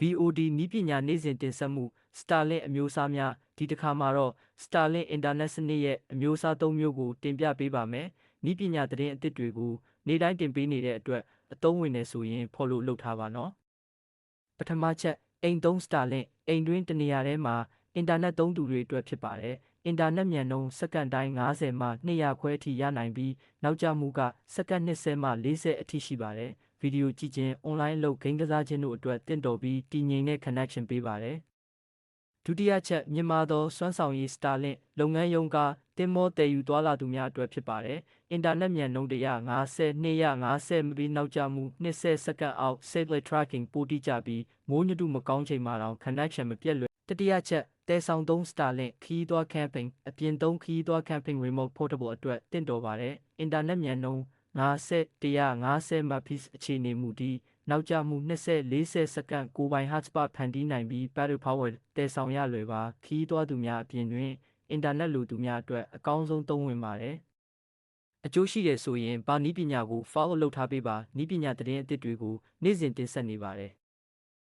BOD နည်းပညာနေ့စဉ်တင်ဆက်မှု Starlink အမျိုးအစားများဒီတစ်ခါမှာတော့ Starlink Internet စနစ်ရဲ့အမျိုးအစား၃မျိုးကိုတင်ပြပေးပါမယ်။နည်းပညာသတင်းအသစ်တွေကိုနေ့တိုင်းတင်ပေးနေတဲ့အတွက်အသုံးဝင်နေဆိုရင် follow လုပ်ထားပါနော်။ပထမချက်အိမ်သုံး Starlink အိမ်တွင်းတနေရာထဲမှာအင်တာနက်သုံးသူတွေအတွက်ဖြစ်ပါတယ်။အင်တာနက်မြန်နှုန်းစက္ကန့်တိုင်း90မှ200ခွဲအထိရနိုင်ပြီးနောက်ကျမှုကစက္ကန့်20မှ40အထိရှိပါတယ်။ ဗီဒီယိုကြည့်ခြင်း online လုပ်ဂိမ်းကစားခြင်းတို့အတွက်တင့်တော်ပြီးတည်ငြိမ်တဲ့ connection ပေးပါတယ်။ဒုတိယချက်မြင့်မားသောစွမ်းဆောင်ရည် Starlink လုပ်ငန်းရုံးကတင်မောတည်ယူသွားလာသူများအတွက်ဖြစ်ပါတယ်။အင်တာနက်မြန်နှုန်း150 250 MB နောက်ကျမှု20စက္ကန့်အောက် satellite tracking ပိုတိကျပြီးမိုးညတုမကောင်းချိန်မှာတောင် connection မပြတ်လွယ်တတိယချက်တဲဆောင်သုံး Starlink ခီးသွွား camping အပြင်သုံးခီးသွွား camping remote portable အတွက်တင့်တော်ပါတယ်။အင်တာနက်မြန်နှုန်း 50 150 Mbps အခြေအနေမူတည်နောက်ကျမှု20 40စက္ကန့်ကိုပိုင် hotspot ဖန်တီးနိုင်ပြီး battery power တည်ဆောင်ရလွယ်ပါခီးသွွားသူများအပြင်တွင်အင်တာနက်လိုသူများအတွက်အကောင်းဆုံးသုံးဝင်ပါတယ်အကျိုးရှိတယ်ဆိုရင်ဘာနည်းပညာကို follow လုပ်ထားပေးပါနည်းပညာသတင်းအသစ်တွေကိုနေ့စဉ်တင်ဆက်နေပါတယ်